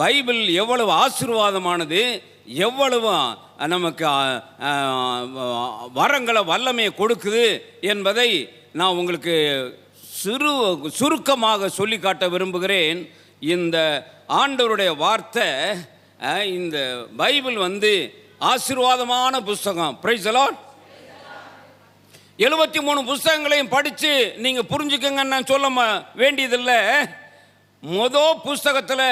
Bible எவ்வளவு ஆசீர்வாதமானது எவ்வளவு நமக்கு வரங்களை வல்லமையை கொடுக்குது என்பதை நான் உங்களுக்கு சிறு சுருக்கமாக சொல்லி காட்ட விரும்புகிறேன். இந்த ஆண்டவருடைய வார்த்தை இந்த பைபிள் வந்து ஆசீர்வாதமான புஸ்தகம். பிரைஸ் எழுபத்தி மூணு புஸ்தகங்களையும் படித்து நீங்கள் புரிஞ்சுக்கங்கன்னு நான் சொல்ல வேண்டியதில்லை. மொத புஸ்தகத்தில்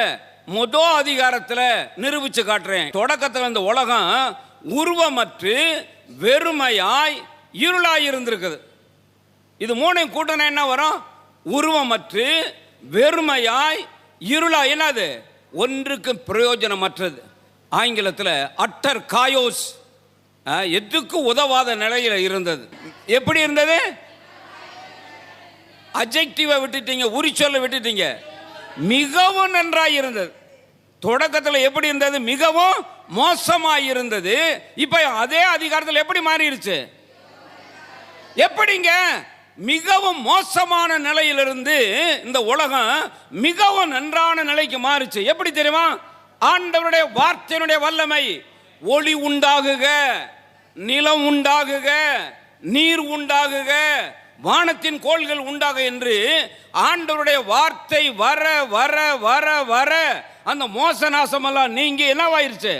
மொத அதிகாரத்தில் நிரூபித்து காட்டுறேன். தொடக்கத்தில் இந்த உலகம் உருவமற்று வெறுமையாய் இருளாய் இருந்திருக்குது. இது மூணையும் கூட்டினா என்ன வரும்? உருவமற்று வெறுமையாய் இருளா என்னது? ஒன்றுக்கு பிரயோஜனமற்றது. ஆங்கிலத்தில் அட்டர் காயோஸ். எதுக்கு உதவாத நிலையில் இருந்தது. எப்படி இருந்தது? அஜெக்டிவை விட்டுட்டீங்க உரிச்சொல்லை விட்டுட்டீங்க. மிகவும் நன்றாக இருந்தது. தொடக்கத்தில் எப்படி இருந்தது? மிகவும் மோசமாக இருந்தது இப்போ அதே அதிகாரத்தில் எப்படி மாறிடுச்சு எப்படிங்க? மிகவும் மோசமான நிலையிலிருந்து இந்த உலகம் மிகவும் நன்றான நிலைக்கு மாறுச்சு. எப்படி தெரியுமா? ஆண்டவருடைய வார்த்தையினுடைய வல்லமை ஒளி உண்டாகுக நிலம் உண்டாகுக நீர் உண்டாகுக வானத்தின் கோள்கள் உண்டாக என்று ஆண்டவருடைய வார்த்தை வர வர வர வர அந்த மோச நாசமெல்லாம் நீங்க என்னவாயிருச்சு?